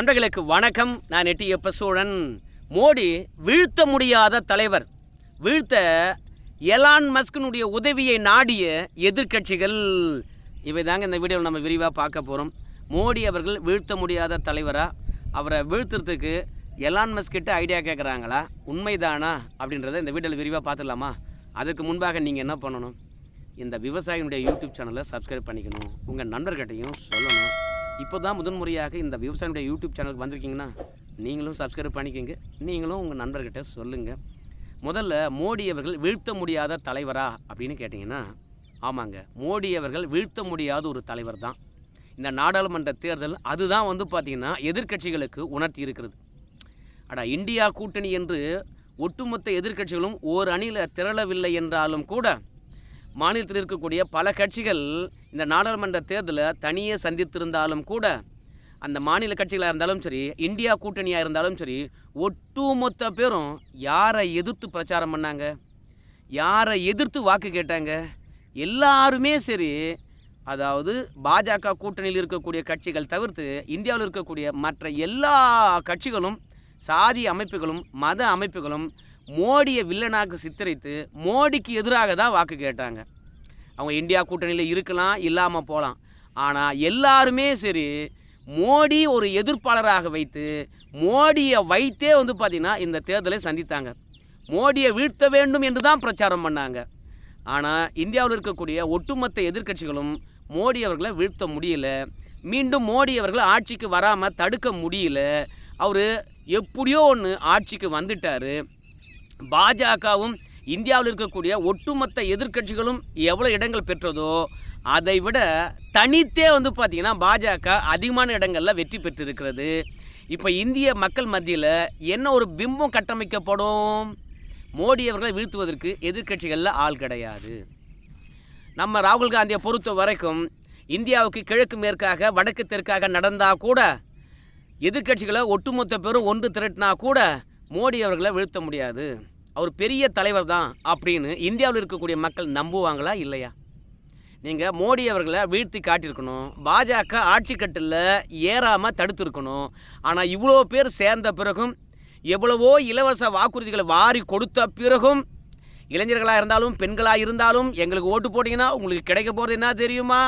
நண்பர்களுக்கு வணக்கம். நான் எட்டி எப்ப சோழன் மோடி வீழ்த்த முடியாத தலைவர். வீழ்த்த எலான் மஸ்கினுடைய உதவியை நாடிய எதிர்க்கட்சிகள். இவை தாங்க இந்த வீடியோவில் நம்ம விரிவாக பார்க்க போகிறோம் மோடி அவர்கள் வீழ்த்த முடியாத தலைவராக அவரை வீழ்த்துறதுக்கு எலான் மஸ்கிட்ட ஐடியா கேட்குறாங்களா உண்மைதானா? அப்படின்றத இந்த வீடியோவில் விரிவாக பார்த்துடலாமா? அதுக்கு முன்பாக நீங்கள் என்ன பண்ணணும்? இந்த விவசாயினுடைய யூடியூப் சேனலை சப்ஸ்கிரைப் பண்ணிக்கணும். உங்கள் நண்பர்கிட்டையும் சொல்லணும். இப்போ தான் முதன்முறையாக இந்த விவசாயினுடைய யூடியூப் சேனலுக்கு வந்திருக்கீங்கன்னா நீங்களும் சப்ஸ்கிரைப் பண்ணிக்கோங்க. நீங்களும் உங்கள் நண்பர்கிட்ட சொல்லுங்கள் முதல்ல மோடி அவர்கள் வீழ்த்த முடியாத தலைவரா அப்படின்னு கேட்டிங்கன்னா ஆமாங்க. மோடி அவர்கள் வீழ்த்த முடியாத ஒரு தலைவர் தான். இந்த நாடாளுமன்ற தேர்தல் அதுதான் வந்து பார்த்திங்கன்னா எதிர்க்கட்சிகளுக்கு உணர்த்தி இருக்கிறது. அடா இந்தியா கூட்டணி என்று ஒட்டுமொத்த எதிர்க்கட்சிகளும் ஓர் அணியில் திரளவில்லை என்றாலும் கூட மாநிலத்தில் இருக்கக்கூடிய பல கட்சிகள் இந்த நாடாளுமன்ற தேர்தலை தனியே சந்தித்திருந்தாலும் கூட அந்த மாநில கட்சிகளாக இருந்தாலும் சரி இந்தியா கூட்டணியாக இருந்தாலும் சரி ஒட்டுமொத்த பேரும் யாரை எதிர்த்து பிரச்சாரம் பண்ணாங்க? யாரை எதிர்த்து வாக்கு கேட்டாங்க? எல்லாருமே சரி அதாவது பாஜக கூட்டணியில் இருக்கக்கூடிய கட்சிகள் தவிர்த்து இந்தியாவில் இருக்கக்கூடிய மற்ற எல்லா கட்சிகளும் சாதி அமைப்புகளும் மத அமைப்புகளும் மோடியை வில்லனாக சித்தரித்து மோடிக்கு எதிராக தான் வாக்கு கேட்டாங்க. அவங்க இந்தியா கூட்டணியில் இருக்கலாம் இல்லாமல் போகலாம் ஆனால் எல்லாருமே சரி மோடி ஒரு எதிர்ப்பாளராக வைத்து மோடியை வைத்தே வந்து பார்த்திங்கன்னா இந்த தேர்தலை சந்தித்தாங்க. மோடியை வீழ்த்த வேண்டும் என்று தான் பிரச்சாரம் பண்ணாங்க. ஆனால் இந்தியாவில் இருக்கக்கூடிய ஒட்டுமொத்த எதிர்க்கட்சிகளும் மோடி அவர்களை வீழ்த்த முடியல. மீண்டும் மோடி அவர்கள் ஆட்சிக்கு வராமல் தடுக்க முடியல. அவர் எப்படியோ ஒன்று ஆட்சிக்கு வந்துட்டார். பாஜகவும் இந்தியாவில் இருக்கக்கூடிய ஒட்டுமொத்த எதிர்க்கட்சிகளும் எவ்வளோ இடங்கள் பெற்றதோ அதை விட தனித்தே வந்து பார்த்திங்கன்னா பாஜக அதிகமான இடங்களில் வெற்றி பெற்றிருக்கிறது. இப்போ இந்திய மக்கள் மத்தியில் என்ன ஒரு பிம்பம் கட்டமைக்கப்படும்? மோடி அவர்களை வீழ்த்துவதற்கு எதிர்க்கட்சிகளில் ஆள் கிடையாது. நம்ம ராகுல் காந்தியை பொறுத்த வரைக்கும் இந்தியாவுக்கு கிழக்கு மேற்காக வடக்கு தெற்காக நடந்தால் கூட எதிர்க்கட்சிகளை ஒட்டுமொத்த பேரும் ஒன்று திரட்டினா கூட மோடி அவர்களை வீழ்த்த முடியாது. அவர் பெரிய தலைவர் தான் அப்படின்னு இந்தியாவில் இருக்கக்கூடிய மக்கள் நம்புவாங்களா இல்லையா? நீங்கள் மோடி அவர்களை வீழ்த்தி காட்டியிருக்கணும். பாஜக ஆட்சி கட்டில் ஏறாமல் தடுத்துருக்கணும். ஆனால் இவ்வளோ பேர் சேர்ந்த பிறகும் எவ்வளவோ இலவச வாக்குறுதிகளை வாரி கொடுத்த பிறகும் இளைஞர்களாக இருந்தாலும் பெண்களாக இருந்தாலும் எங்களுக்கு ஓட்டு போட்டிங்கன்னா உங்களுக்கு கிடைக்க போகிறது என்ன தெரியுமா?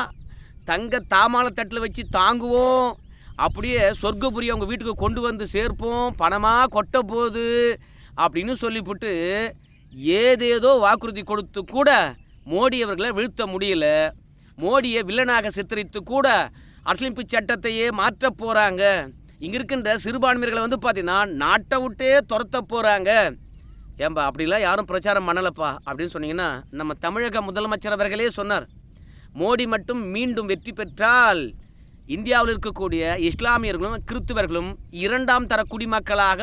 தங்க தாமால தட்டில் வச்சு தாங்குவோம். அப்படியே சொர்க்கபுரி அவங்க வீட்டுக்கு கொண்டு வந்து சேர்ப்போம் பணமாக கொட்ட போகுது அப்படின்னு சொல்லிவிட்டு ஏதேதோ வாக்குறுதி கொடுத்து கூட மோடி அவர்களை வீழ்த்த முடியல. மோடியை வில்லனாக சித்தரித்து கூட அரசியலமைப்பு சட்டத்தையே மாற்ற போகிறாங்க இங்கே இருக்கின்ற சிறுபான்மையர்களை வந்து பார்த்தீங்கன்னா நாட்டை விட்டே துரத்த போகிறாங்க ஏன்பா அப்படிலாம் யாரும் பிரச்சாரம் பண்ணலப்பா அப்படின்னு சொன்னீங்கன்னா நம்ம தமிழக முதலமைச்சர் அவர்களே சொன்னார். மோடி மட்டும் மீண்டும் வெற்றி பெற்றால் இந்தியாவில் இருக்கக்கூடிய இஸ்லாமியர்களும் கிறிஸ்துவர்களும் இரண்டாம் தர குடிமக்களாக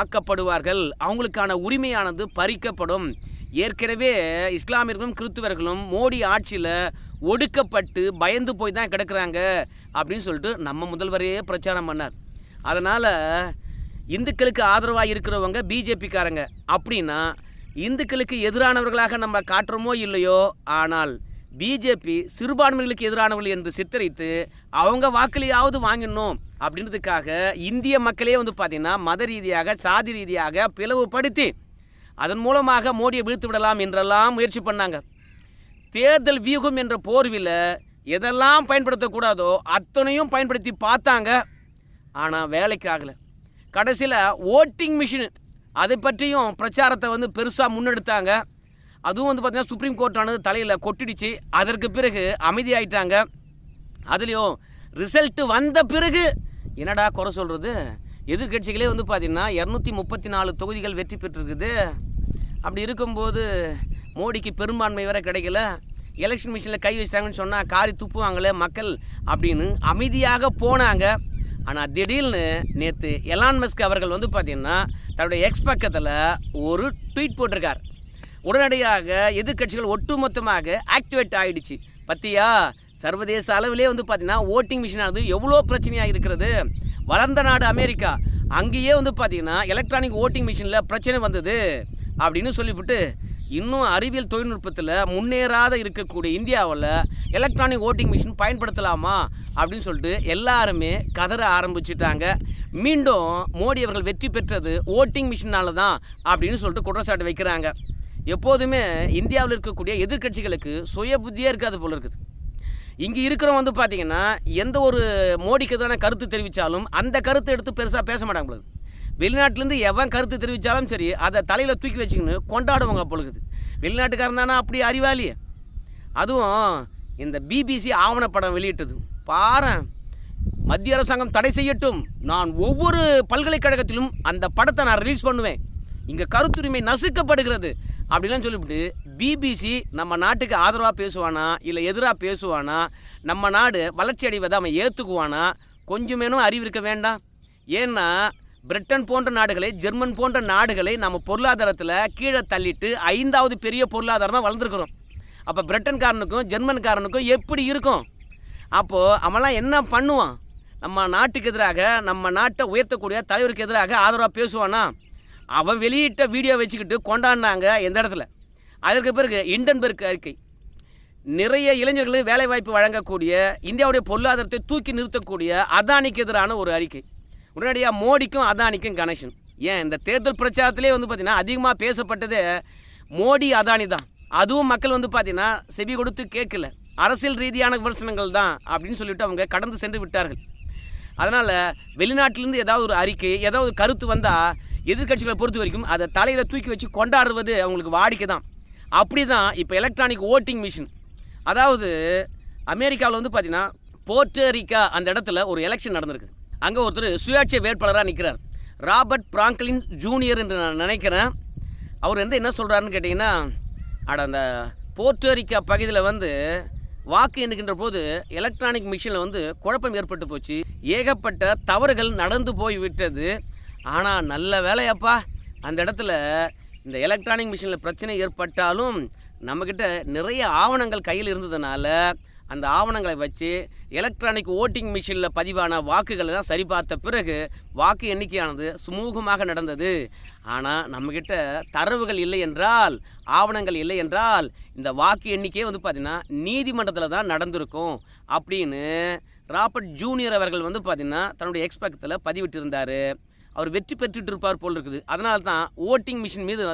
ஆக்கப்படுவார்கள். அவங்களுக்கான உரிமையானது பறிக்கப்படும். ஏற்கனவே இஸ்லாமியர்களும் கிறிஸ்துவர்களும் மோடி ஆட்சியில் ஒடுக்கப்பட்டு பயந்து போய் தான் கிடக்குறாங்க அப்படின்னு சொல்லிட்டு நம்ம முதல்வரே பிரச்சாரம் பண்ணார். அதனால் இந்துக்களுக்கு ஆதரவாக இருக்கிறவங்க பிஜேபிக்காரங்க. அப்படின்னா இந்துக்களுக்கு எதிரானவர்களாக நம்ம காட்டுறோமோ இல்லையோ? ஆனால் பிஜேபி சிறுபான்மைகளுக்கு எதிரானவர்கள் என்று சித்தரித்து அவங்க வாக்குலையாவது வாங்கிடணும் அப்படின்றதுக்காக இந்திய மக்களே வந்து பார்த்திங்கன்னா மத ரீதியாக சாதி ரீதியாக பிளவுபடுத்தி அதன் மூலமாக மோடியை வீழ்த்து விடலாம் என்றெல்லாம் முயற்சி பண்ணாங்க. தேர்தல் வியூகம் என்ற போர்வில் எதெல்லாம் பயன்படுத்தக்கூடாதோ அத்தனையும் பயன்படுத்தி பார்த்தாங்க. ஆனால் வேலைக்கு ஆகலை. கடைசியில் ஓட்டிங் மிஷின் அதை பற்றியும் பிரச்சாரத்தை வந்து பெருசாக முன்னெடுத்தாங்க. அதுவும் வந்து பார்த்திங்கன்னா சுப்ரீம் கோர்ட்டானது தலையில் கொட்டிடுச்சு. அதற்கு பிறகு அமைதியாயிட்டாங்க. அதுலேயும் ரிசல்ட்டு வந்த பிறகு என்னடா குறை சொல்கிறது எதிர்க்கட்சிகளே வந்து பார்த்திங்கன்னா இரநூத்தி முப்பத்தி நாலு தொகுதிகள் வெற்றி பெற்றிருக்குது. அப்படி இருக்கும்போது மோடிக்கு பெரும்பான்மை வேற கிடைக்கல. எலெக்ஷன் மிஷினில் கை வச்சிட்டாங்கன்னு சொன்னால் காரி துப்புவாங்களே மக்கள் அப்படின்னு அமைதியாக போனாங்க. ஆனால் திடீர்னு நேற்று எலான் மஸ்க் அவர்கள் வந்து பார்த்திங்கன்னா தன்னுடைய எக்ஸ் பக்கத்தில் ஒரு ட்வீட் போட்டிருக்கார். உடனடியாக எதிர்க்கட்சிகள் ஒட்டுமொத்தமாக ஆக்டிவேட் ஆகிடுச்சு பத்தியா? சர்வதேச அளவிலே வந்து பார்த்திங்கன்னா ஓட்டிங் மிஷினானது எவ்வளோ பிரச்சனையாக இருக்கிறது? வளர்ந்த நாடு அமெரிக்கா. அங்கேயே வந்து பார்த்திங்கன்னா எலக்ட்ரானிக் ஓட்டிங் மிஷினில் பிரச்சனை வந்தது அப்படின்னு சொல்லிவிட்டு இன்னும் அறிவியல் தொழில்நுட்பத்தில் முன்னேறாத இருக்கக்கூடிய இந்தியாவில் எலக்ட்ரானிக் ஓட்டிங் மிஷின் பயன்படுத்தலாமா அப்படின்னு சொல்லிட்டு எல்லாருமே கதற ஆரம்பிச்சிட்டாங்க. மீண்டும் மோடி அவர்கள் வெற்றி பெற்றது ஓட்டிங் மிஷினால் தான் அப்படின்னு சொல்லிட்டு குற்றச்சாட்டு வைக்கிறாங்க. எப்போதுமே இந்தியாவில் இருக்கக்கூடிய எதிர்க்கட்சிகளுக்கு சுய புத்தியே இருக்காது போல இருக்குது. இங்கே இருக்கிறவங்க வந்து பார்த்தீங்கன்னா எந்த ஒரு மோடிக்கு எதிரான கருத்து தெரிவித்தாலும் அந்த கருத்தை எடுத்து பெருசாக பேச மாட்டாங்க பொழுது வெளிநாட்டிலேருந்து எவன் கருத்து தெரிவித்தாலும் சரி அதை தலையில் தூக்கி வச்சுக்கின்னு கொண்டாடுவாங்க பொழுது வெளிநாட்டுக்காரன் தானே அப்படி அறிவாளி. அதுவும் இந்த பிபிசி ஆவணப்படம் வெளியிட்டது. பாரு மத்திய அரசாங்கம் தடை செய்யட்டும். நான் ஒவ்வொரு பல்கலைக்கழகத்திலும் அந்த படத்தை நான் ரிலீஸ் பண்ணுவேன். இங்கே கருத்துரிமை நசுக்கப்படுகிறது. அப்படிலாம் சொல்லிவிட்டு பிபிசி நம்ம நாட்டுக்கு ஆதரவாக பேசுவானா இல்லை எதிராக பேசுவானா நம்ம நாடு வளர்ச்சி அடைவதை அவன் ஏற்றுக்குவானா கொஞ்சமேனும் அறிவு இருக்க வேண்டாம். ஏன்னா பிரிட்டன் போன்ற நாடுகளை ஜெர்மன் போன்ற நாடுகளை நம்ம பொருளாதாரத்தில் கீழே தள்ளிட்டு ஐந்தாவது பெரிய பொருளாதாரமாக வளர்ந்துருக்குறோம். அப்போ பிரிட்டன்காரனுக்கும் ஜெர்மன்காரனுக்கும் எப்படி இருக்கும்? அப்போது அவன்லாம் என்ன பண்ணுவான்? நம்ம நாட்டுக்கு எதிராக நம்ம நாட்டை உயர்த்தக்கூடிய தலைவருக்கு எதிராக ஆதரவாக பேசுவானா? அவன் வெளியிட்ட வீடியோ வச்சுக்கிட்டு கொண்டாடினாங்க எந்த இடத்துல? அதற்கு பிறகு இண்டன்பர்க் அறிக்கை. நிறைய இளைஞர்களுக்கு வேலைவாய்ப்பு வழங்கக்கூடிய இந்தியாவுடைய பொருளாதாரத்தை தூக்கி நிறுத்தக்கூடிய அதானிக்கு எதிரான ஒரு அறிக்கை. உடனடியாக மோடிக்கும் அதானிக்கும் கனெக்ஷன் ஏன்? இந்த தேர்தல் பிரச்சாரத்திலே வந்து பார்த்திங்கன்னா அதிகமாக பேசப்பட்டது மோடி அதானி தான். அதுவும் மக்கள் வந்து பார்த்திங்கன்னா செவி கொடுத்து கேட்கல. அரசியல் ரீதியான விமர்சனங்கள் தான் அப்படின்னு சொல்லிட்டு அவங்க கடந்து சென்று விட்டார்கள். அதனால் வெளிநாட்டிலேருந்து ஏதாவது ஒரு அறிக்கை ஏதாவது ஒரு கருத்து வந்தால் எதிர்கட்சிகளை பொறுத்த வரைக்கும் அதை தலையில் தூக்கி வச்சு கொண்டாடுவது அவங்களுக்கு வாடிக்கை தான் அப்படி தான் இப்போ எலக்ட்ரானிக் ஓட்டிங் மிஷின் அதாவது அமெரிக்காவில் வந்து பார்த்தீங்கன்னா போர்ட்டரிக்கா அந்த இடத்துல ஒரு எலெக்ஷன் நடந்திருக்கு. அங்கே ஒருத்தர் சுயாட்சி வேட்பாளராக நிற்கிறார் ராபர்ட் பிராங்க்லின் ஜூனியர் என்று நான் நினைக்கிறேன். அவர் வந்து என்ன சொல்கிறாருன்னு கேட்டிங்கன்னா அட அந்த போர்ட்டரிக்கா பகுதியில் வந்து வாக்கு எண்ணுகின்ற போது எலக்ட்ரானிக் மிஷினில் வந்து குழப்பம் ஏற்பட்டு போச்சு. ஏகப்பட்ட தவறுகள் நடந்து போய் விட்டது. ஆனால் நல்ல வேலையப்பா. அந்த இடத்துல இந்த எலக்ட்ரானிக் மிஷினில் பிரச்சனை ஏற்பட்டாலும் நம்மக்கிட்ட நிறைய ஆவணங்கள் கையில் இருந்ததுனால அந்த ஆவணங்களை வச்சு எலக்ட்ரானிக் ஓட்டிங் மிஷினில் பதிவான வாக்குகளை தான் சரிபார்த்த பிறகு வாக்கு எண்ணிக்கையானது சுமூகமாக நடந்தது. ஆனால் நம்மக்கிட்ட தரவுகள் இல்லை என்றால் ஆவணங்கள் இல்லை என்றால் இந்த வாக்கு எண்ணிக்கையே வந்து பார்த்திங்கன்னா நீதிமன்றத்தில் தான் நடந்திருக்கும் அப்படின்னு ராபர்ட் ஜூனியர் அவர்கள் வந்து பார்த்திங்கன்னா தன்னுடைய எக்ஸ்பெக்டில் பதிவிட்டிருந்தார். அவர் வெற்றி பெற்றுட்டு இருப்பார் போல் இருக்குது அதனால தான் ஓட்டிங் மிஷின் மீது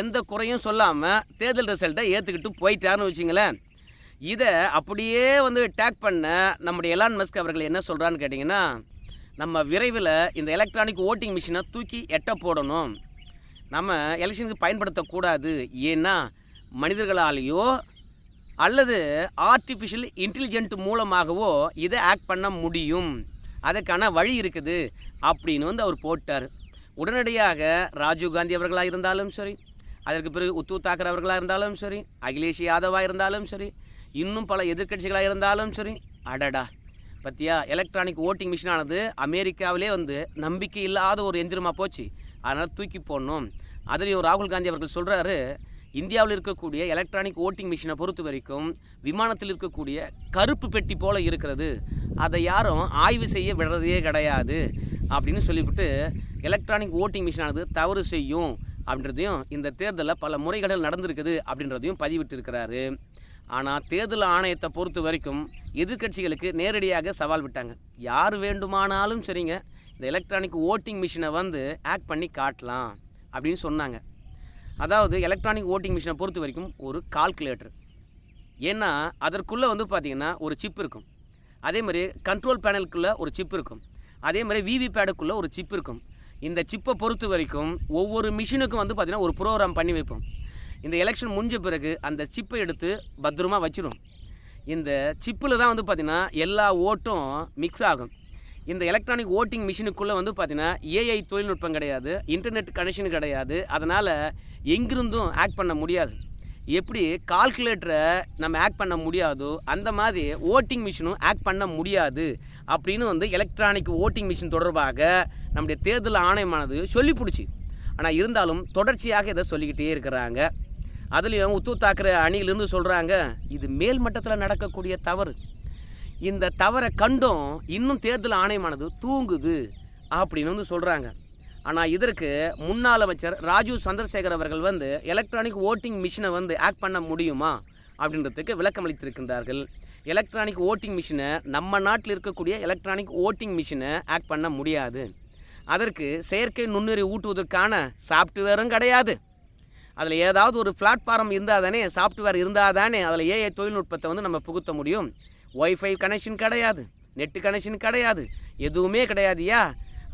எந்த குறையும் சொல்லாமல் தேர்தல் ரிசல்ட்டை ஏற்றுக்கிட்டு போயிட்டாருன்னு வச்சிங்களேன். இதை அப்படியே வந்து டேக் பண்ண நம்முடைய எலான் மஸ்க் அவர்கள் என்ன சொல்கிறான்னு கேட்டிங்கன்னா நம்ம விரைவில் இந்த எலக்ட்ரானிக் ஓட்டிங் மிஷினை தூக்கி எட்ட போடணும். நம்ம எலெக்ஷனுக்கு பயன்படுத்தக்கூடாது. ஏன்னா மனிதர்களாலேயோ அல்லது ஆர்டிஃபிஷியல் இன்டெலிஜென்ட் மூலமாகவோ இதை ஆக்ட் பண்ண முடியும். அதுக்கான வழி இருக்குது அப்படின்னு வந்து அவர் போட்டார். உடனடியாக ராஜீவ் காந்தி அவர்களாக இருந்தாலும் சரி அதற்கு பிறகு உத்தவ் தாக்கர் அவர்களாக இருந்தாலும் சரி அகிலேஷ் யாதவாக இருந்தாலும் சரி இன்னும் பல எதிர்க்கட்சிகளாக இருந்தாலும் சரி அடடா. பத்தியா எலக்ட்ரானிக் ஓட்டிங் மிஷினானது அமெரிக்காவிலே வந்து நம்பிக்கை இல்லாத ஒரு எந்திரமாக போச்சு. அதனால் தூக்கி போடணும். அதுலேயும் ராகுல் காந்தி அவர்கள் சொல்கிறாரு இந்தியாவில் இருக்கக்கூடிய எலக்ட்ரானிக் ஓட்டிங் மிஷினை பொறுத்த வரைக்கும் விமானத்தில் இருக்கக்கூடிய கருப்பு பெட்டி போல் இருக்கிறது. அதை யாரும் ஆய்வு செய்ய விடுறதே கிடையாது அப்படின்னு சொல்லிவிட்டு எலக்ட்ரானிக் ஓட்டிங் மிஷினானது தவறு செய்யும் அப்படின்றதையும் இந்த தேர்தலில் பல முறைகேடுகள் நடந்திருக்குது அப்படின்றதையும் பதிவிட்டிருக்கிறாரு. ஆனால் தேர்தல் ஆணையத்தை பொறுத்த வரைக்கும் எதிர்க்கட்சிகளுக்கு நேரடியாக சவால் விட்டாங்க. யார் வேண்டுமானாலும் சரிங்க இந்த எலக்ட்ரானிக் ஓட்டிங் மிஷினை வந்து ஆக்ட் பண்ணி காட்டலாம் அப்படின்னு சொன்னாங்க. அதாவது எலக்ட்ரானிக் ஓட்டிங் மிஷினை பொறுத்த வரைக்கும் ஒரு கால்குலேட்டர் ஏன்னா அதற்குள்ளே வந்து பார்த்திங்கன்னா ஒரு சிப் இருக்கும். அதே மாதிரி கண்ட்ரோல் பேனலுக்குள்ளே ஒரு சிப் இருக்கும். அதே மாதிரி விவி பேடுக்குள்ளே ஒரு சிப் இருக்கும். இந்த சிப்பை பொறுத்த வரைக்கும் ஒவ்வொரு மிஷினுக்கும் வந்து பார்த்திங்கன்னா ஒரு ப்ரோக்ராம் பண்ணி வைப்போம். இந்த எலெக்ஷன் முடிஞ்ச பிறகு அந்த சிப்பை எடுத்து பத்திரமா வச்சிடும் இந்த சிப்பில் தான் வந்து பார்த்திங்கன்னா எல்லா ஓட்டும் மிக்ஸ் ஆகும். இந்த எலக்ட்ரானிக் ஓட்டிங் மிஷினுக்குள்ளே வந்து பார்த்திங்கன்னா ஏஐ தொழில்நுட்பம் கிடையாது இன்டர்நெட் கனெக்ஷன் கிடையாது. அதனால் எங்கிருந்தும் ஆக்ட் பண்ண முடியாது. எப்படி கால்குலேட்டரை நம்ம ஆக்ட் பண்ண முடியாதோ அந்த மாதிரி ஓட்டிங் மிஷினும் ஆக்ட் பண்ண முடியாது அப்படின்னு வந்து எலக்ட்ரானிக் ஓட்டிங் மிஷின் தொடர்பாக நம்முடைய தேர்தல் ஆணையமானது சொல்லி பிடிச்சி ஆனால் இருந்தாலும் தொடர்ச்சியாக இதை சொல்லிக்கிட்டே இருக்கிறாங்க. அதுலேயும் உத்து தாக்கரே அணியிலிருந்து சொல்கிறாங்க இது மேல் மட்டத்தில் நடக்கக்கூடிய தவறு. இந்த தவறை கண்டும் இன்னும் தேர்தல் ஆணையமானது தூங்குது அப்படின்னு வந்து சொல்கிறாங்க ஆனால் இதற்கு முன்னாள் அமைச்சர் ராஜீவ் சந்திரசேகர் அவர்கள் வந்து எலக்ட்ரானிக் ஓட்டிங் மிஷினை வந்து ஆக்ட் பண்ண முடியுமா அப்படின்றதுக்கு விளக்கம் அளித்திருக்கின்றார்கள். எலக்ட்ரானிக் ஓட்டிங் மிஷினை நம்ம நாட்டில் இருக்கக்கூடிய எலக்ட்ரானிக் ஓட்டிங் மிஷினை ஆக்ட் பண்ண முடியாது. அதற்கு செயற்கை நுண்ணுறி ஊட்டுவதற்கான சாஃப்ட்வேரும் கிடையாது. அதில் ஏதாவது ஒரு பிளாட்ஃபார்ம் இருந்தால் தானே சாஃப்ட்வேர் இருந்தால் தானே அதில் ஏஐ தொழில்நுட்பத்தை வந்து நம்ம புகுத்த முடியும். ஒய்ஃபை கனெக்ஷன் கிடையாது. நெட்டு கனெக்ஷன் கிடையாது. எதுவுமே கிடையாதுயா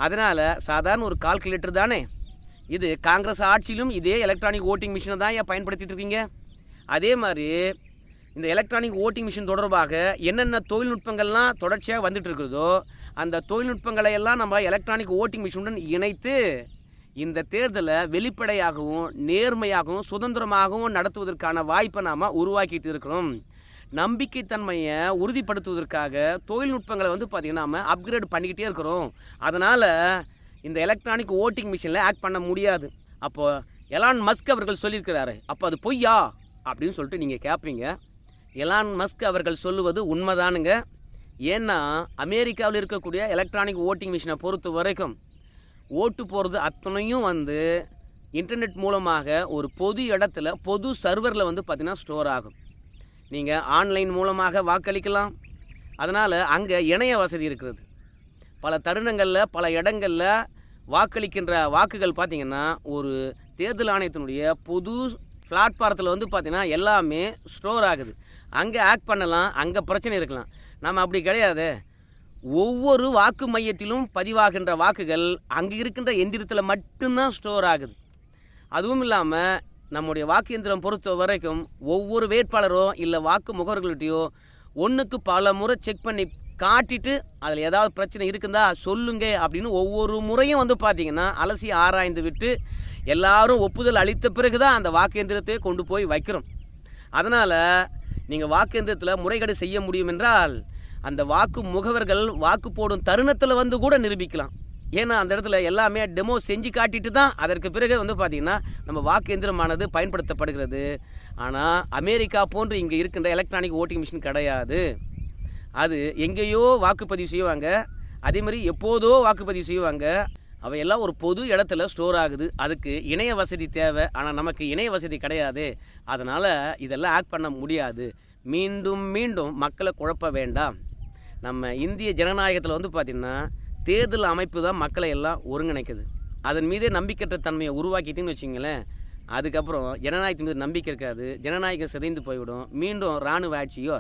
அதனால் சாதாரண ஒரு கால்குலேட்டர் தானே. இது காங்கிரஸ் ஆட்சியிலும் இதே எலக்ட்ரானிக் ஓட்டிங் மிஷினை தான் ஏன் பயன்படுத்திட்டு இருக்கீங்க. அதே மாதிரி இந்த எலக்ட்ரானிக் ஓட்டிங் மிஷின் தொடர்பாக என்னென்ன தொழில்நுட்பங்கள்லாம் தொடர்ச்சியாக வந்துட்டு இருக்குதோ அந்த தொழில்நுட்பங்களை எல்லாம் நம்ம எலக்ட்ரானிக் ஓட்டிங் மிஷினுடன் இணைத்து இந்த தேர்தலை வெளிப்படையாகவும் நேர்மையாகவும் சுதந்திரமாகவும் நடத்துவதற்கான வாய்ப்பை நாம் உருவாக்கிட்டு இருக்கிறோம் நம்பிக்கைத்தன்மையை உறுதிப்படுத்துவதற்காக தொழில்நுட்பங்களை வந்து பார்த்திங்கன்னா நம்ம அப்கிரேட் பண்ணிக்கிட்டே இருக்கிறோம். அதனால் இந்த எலக்ட்ரானிக் ஓட்டிங் மிஷினில் ஆக்ட் பண்ண முடியாது. அப்போது எலான் மஸ்க் அவர்கள் சொல்லியிருக்கிறாரு. அப்போ அது பொய்யா? அப்படின்னு சொல்லிட்டு நீங்கள் கேட்பீங்க எலான் மஸ்க் அவர்கள் சொல்லுவது உண்மைதானுங்க. ஏன்னா அமெரிக்காவில் இருக்கக்கூடிய எலக்ட்ரானிக் ஓட்டிங் மிஷினை பொறுத்த வரைக்கும் ஓட்டு போகிறது அத்தனையும் வந்து இன்டர்நெட் மூலமாக ஒரு பொது இடத்துல பொது சர்வரில் வந்து பார்த்திங்கன்னா ஸ்டோர் ஆகும். நீங்கள் ஆன்லைன் மூலமாக வாக்களிக்கலாம். அதனால் அங்கே இணைய வசதி இருக்கிறது. பல தருணங்களில் பல இடங்களில் வாக்களிக்கின்ற வாக்குகள் பார்த்திங்கன்னா ஒரு தேர்தல் ஆணையத்தினுடைய பொது பிளாட்ஃபாரத்தில் வந்து பார்த்திங்கன்னா எல்லாமே ஸ்டோர் ஆகுது. அங்கே ஆக்ட் பண்ணலாம் அங்கே பிரச்சனை இருக்கலாம். நம்ம அப்படி கிடையாது. ஒவ்வொரு வாக்கு மையத்திலும் பதிவாகின்ற வாக்குகள் அங்கே இருக்கின்ற எந்திரத்தில் மட்டும்தான் ஸ்டோர் ஆகுது. அதுவும் இல்லாமல் நம்முடைய வாக்கு எந்திரம் பொறுத்த வரைக்கும் ஒவ்வொரு வேட்பாளரோ இல்லை வாக்கு முகவர்கள்ட்டையோ ஒன்றுக்கு பல முறை செக் பண்ணி காட்டிட்டு அதில் ஏதாவது பிரச்சனை இருக்குதா சொல்லுங்க அப்படின்னு ஒவ்வொரு முறையும் வந்து பார்த்தீங்கன்னா அலசி ஆராய்ந்து விட்டு எல்லாரும் ஒப்புதல் அளித்த பிறகு தான் அந்த வாக்கு எந்திரத்தை கொண்டு போய் வைக்கிறோம். அதனால் நீங்கள் வாக்கு எந்திரத்தில் முறைகேடு செய்ய முடியும் என்றால் அந்த வாக்கு முகவர்கள் வாக்கு போடும் தருணத்தில் வந்து கூட நிரூபிக்கலாம். ஏன்னா அந்த இடத்துல எல்லாமே டெமோ செஞ்சு காட்டிட்டு தான் அதற்கு பிறகு வந்து பார்த்திங்கன்னா நம்ம வாக்கு எந்திரமானது பயன்படுத்தப்படுகிறது. ஆனால் அமெரிக்கா போன்று இங்கே இருக்கின்ற எலக்ட்ரானிக் ஓட்டிங் மிஷின் கிடையாது. அது எங்கேயோ வாக்குப்பதிவு செய்வாங்க. அதே மாதிரி எப்போதோ வாக்குப்பதிவு செய்வாங்க. அவையெல்லாம் ஒரு பொது இடத்துல ஸ்டோர் ஆகுது. அதுக்கு இணைய வசதி தேவை. ஆனால் நமக்கு இணைய வசதி கிடையாது. அதனால் இதெல்லாம் ஆக்ட் பண்ண முடியாது. மீண்டும் மீண்டும் மக்களை குழப்ப வேண்டாம். நம்ம இந்திய ஜனநாயகத்தில் வந்து பார்த்திங்கன்னா தேர்தல் அமைப்பு தான் மக்களை எல்லாம் ஒருங்கிணைக்குது. அதன் மீதே நம்பிக்கையற்ற தன்மையை உருவாக்கிட்டீங்கன்னு வச்சிங்களேன் அதுக்கப்புறம் ஜனநாயகத்தின் மீது நம்பிக்கை இருக்காது ஜனநாயகம் சிதைந்து போய்விடும். மீண்டும் இராணுவ ஆட்சியோ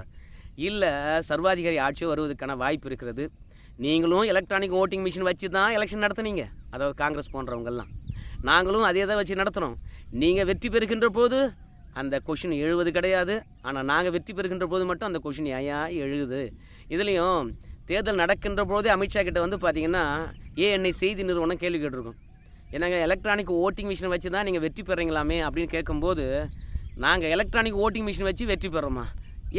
இல்லை சர்வாதிகாரி ஆட்சியோ வருவதற்கான வாய்ப்பு இருக்கிறது. நீங்களும் எலக்ட்ரானிக் ஓட்டிங் மிஷின் வச்சு தான் எலெக்ஷன் நடத்துனீங்க. அதாவது காங்கிரஸ் போன்றவங்கெல்லாம். நாங்களும் அதே தான் வச்சு நடத்துகிறோம் நீங்கள் வெற்றி பெறுகின்ற போது அந்த கொஷின் எழுவது கிடையாது. ஆனால் நாங்கள் வெற்றி பெறுகின்ற போது மட்டும் அந்த கொஷின் ஏயா எழுது இதுலேயும் தேர்தல் நடக்கின்ற போதே அமித்ஷா கிட்ட வந்து பார்த்தீங்கன்னா ஏஎன்ஐ செய்தி நிறுவனம் கேள்வி கேட்டிருக்கோம். என்னங்க எலக்ட்ரானிக் ஓட்டிங் மிஷினை வச்சு தான் நீங்கள் வெற்றி பெறீங்களாமே அப்படின்னு கேட்கும்போது நாங்கள் எலக்ட்ரானிக் ஓட்டிங் மிஷின் வச்சு வெற்றி பெறோமா?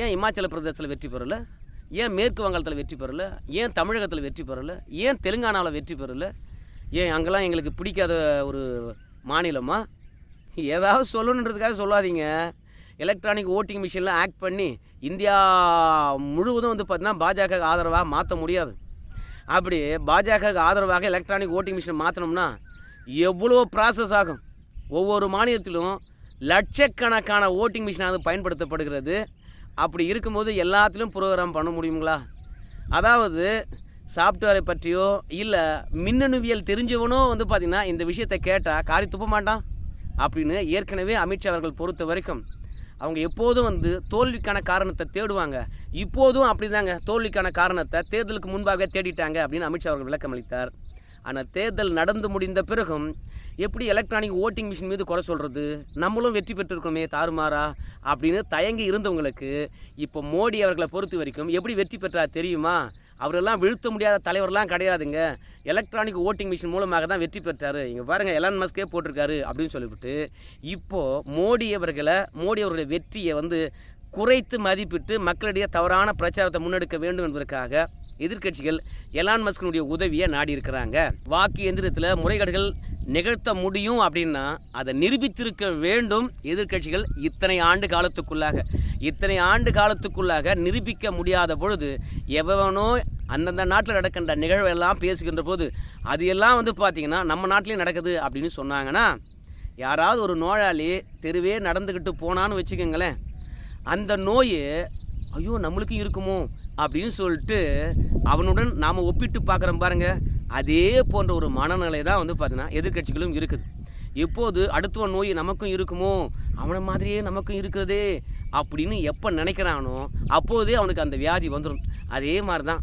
ஏன் இமாச்சல பிரதேசத்தில் வெற்றி பெறல? ஏன் மேற்கு வங்காளத்தில் வெற்றி பெறல? ஏன் தமிழகத்தில் வெற்றி பெறல? ஏன் தெலுங்கானாவில் வெற்றி பெறல? ஏன் அங்கெல்லாம் எங்களுக்கு பிடிக்காத ஒரு மாநிலமா? ஏதாவது சொல்லணுன்றதுக்காக சொல்லாதீங்க. எலக்ட்ரானிக் ஓட்டிங் மிஷினில் ஆக்ட் பண்ணி இந்தியா முழுவதும் வந்து பார்த்தீங்கன்னா பாஜக ஆதரவாக மாற்ற முடியாது. அப்படி பாஜக ஆதரவாக எலக்ட்ரானிக் ஓட்டிங் மிஷின் மாற்றணும்னா எவ்வளோ ப்ராசஸ் ஆகும். ஒவ்வொரு மாநிலத்திலும் லட்சக்கணக்கான ஓட்டிங் மிஷினாக பயன்படுத்தப்படுகிறது. அப்படி இருக்கும்போது எல்லாத்திலும் ப்ரோக்ராம் பண்ண முடியுங்களா? அதாவது சாஃப்ட்வேரை பற்றியோ இல்லை மின்னணுவியல் தெரிஞ்சவனோ வந்து பார்த்திங்கன்னா இந்த விஷயத்தை கேட்டால் காரி துப்ப மாட்டான். அப்படின்னு ஏற்கனவே அமித்ஷா அவர்கள் பொறுத்த வரைக்கும் அவங்க எப்போதும் வந்து தோல்விக்கான காரணத்தை தேடுவாங்க. இப்போதும் அப்படி தாங்க தோல்விக்கான காரணத்தை தேர்தலுக்கு முன்பாகவே தேடிட்டாங்க அப்படின்னு அமித்ஷா அவர்கள் விளக்கம் அளித்தார். ஆனால் தேர்தல் நடந்து முடிந்த பிறகும் எப்படி எலக்ட்ரானிக் ஓட்டிங் மிஷின் மீது குறை சொல்கிறது நம்மளும் வெற்றி பெற்றிருக்கோமே தாறுமாறா? அப்படின்னு தயங்கி இருந்தவங்களுக்கு இப்போ மோடி அவர்களை பொறுத்த வரைக்கும் எப்படி வெற்றி பெற்றா தெரியுமா? அவரெல்லாம் வீழ்த்த முடியாத தலைவர்லாம் கிடையாதுங்க. எலக்ட்ரானிக் ஓட்டிங் மிஷின் மூலமாக தான் வெற்றி பெற்றார். இங்கே பாருங்கள் எலான் மஸ்கே போட்டிருக்காரு அப்படின்னு சொல்லிவிட்டு இப்போது மோடி அவர்களை மோடி அவருடைய வெற்றியை வந்து குறைத்து மதிப்பிட்டு மக்களிடையே தவறான பிரச்சாரத்தை முன்னெடுக்க வேண்டும் என்பதற்காக எதிர்க்கட்சிகள் எலான் மஸ்கினுடைய உதவியை நாடி இருக்கிறாங்க வாக்கு எந்திரத்தில் முறைகேடுகள் நிகழ்த்த முடியும் அப்படின்னா அதை நிரூபித்திருக்க வேண்டும் எதிர்க்கட்சிகள் இத்தனை ஆண்டு காலத்துக்குள்ளாக. இத்தனை ஆண்டு காலத்துக்குள்ளாக நிரூபிக்க முடியாத பொழுது எவனோ அந்தந்த நாட்டில் நடக்கின்ற நிகழ்வெல்லாம் பேசுகின்ற போது அது எல்லாம் வந்து பார்த்திங்கன்னா நம்ம நாட்டிலையும் நடக்குது அப்படின்னு சொன்னாங்கன்னா யாராவது ஒரு நோயாளி தெருவே நடந்துக்கிட்டு போனான்னு வச்சுக்கோங்களேன். அந்த நோய் ஐயோ நம்மளுக்கும் இருக்குமோ? அப்படின்னு சொல்லிட்டு அவனுடன் நாம் ஒப்பிட்டு பார்க்குறோம் பாருங்க. அதே போன்ற ஒரு மனநிலை தான் வந்து பார்த்தீங்கன்னா எதிர்க்கட்சிகளும் இருக்குது. எப்போது அடுத்தவன் நோய் நமக்கும் இருக்குமோ அவனை மாதிரியே நமக்கும் இருக்கிறதே அப்படின்னு எப்போ நினைக்கிறானோ அப்போதே அவனுக்கு அந்த வியாதி வந்துடும் அதே மாதிரி தான்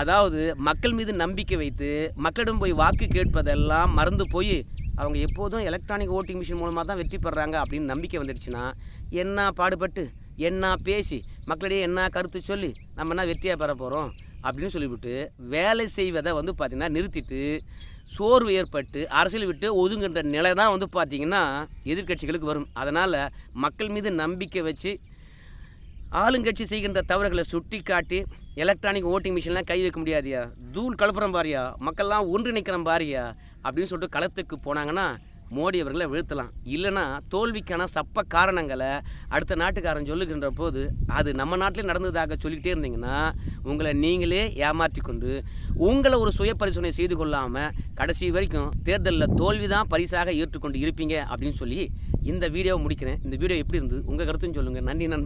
அதாவது மக்கள் மீது நம்பிக்கை வைத்து மக்களிடம் போய் வாக்கு கேட்பதெல்லாம் மறந்து போய் அவங்க எப்போதும் எலக்ட்ரானிக் ஓட்டிங் மிஷின் மூலமாக தான் வெற்றி பெறுறாங்க அப்படின்னு நம்பிக்கை வந்துடுச்சுன்னா என்ன பாடுபட்டு? என்ன பேசி மக்களிடையே என்ன கருத்து சொல்லி நம்ம என்ன வெற்றியாக பெற போகிறோம் அப்படின்னு சொல்லிவிட்டு வேலை செய்வதை வந்து பார்த்திங்கன்னா நிறுத்திட்டு சோர்வு ஏற்பட்டு அரசியல் விட்டு ஒதுங்குன்ற நிலை தான் வந்து பார்த்திங்கன்னா எதிர்க்கட்சிகளுக்கு வரும். அதனால் மக்கள் மீது நம்பிக்கை வச்சு ஆளுங்கட்சி செய்கின்ற தவறுகளை சுட்டி காட்டி எலக்ட்ரானிக் ஓட்டிங் மிஷின்லாம் கை வைக்க முடியாதியா? தூள் கலப்புறம் பாரியா? மக்கள்லாம் ஒன்றிணைக்கிறோம் பாரியா? அப்படின்னு சொல்லிட்டு களத்துக்கு போனாங்கன்னா மோடி அவர்களை வீழ்த்தலாம். இல்லைன்னா தோல்விக்கான சப்ப காரணங்களை அடுத்த நாட்டுக்காரன் சொல்லுகின்ற போது அது நம்ம நாட்டிலே நடந்ததாக சொல்லிக்கிட்டே இருந்தீங்கன்னா உங்களை நீங்களே ஏமாற்றி கொண்டு உங்களை ஒரு சுய பரிசோதனை செய்து கொள்ளாமல் கடைசி வரைக்கும் தேர்தலில் தோல்வி தான் பரிசாக ஏற்றுக்கொண்டு இருப்பீங்க அப்படின்னு சொல்லி இந்த வீடியோவை முடிக்கிறேன். இந்த வீடியோ எப்படி இருந்து உங்கள் கருத்துன்னு சொல்லுங்கள் நன்றி நண்பர்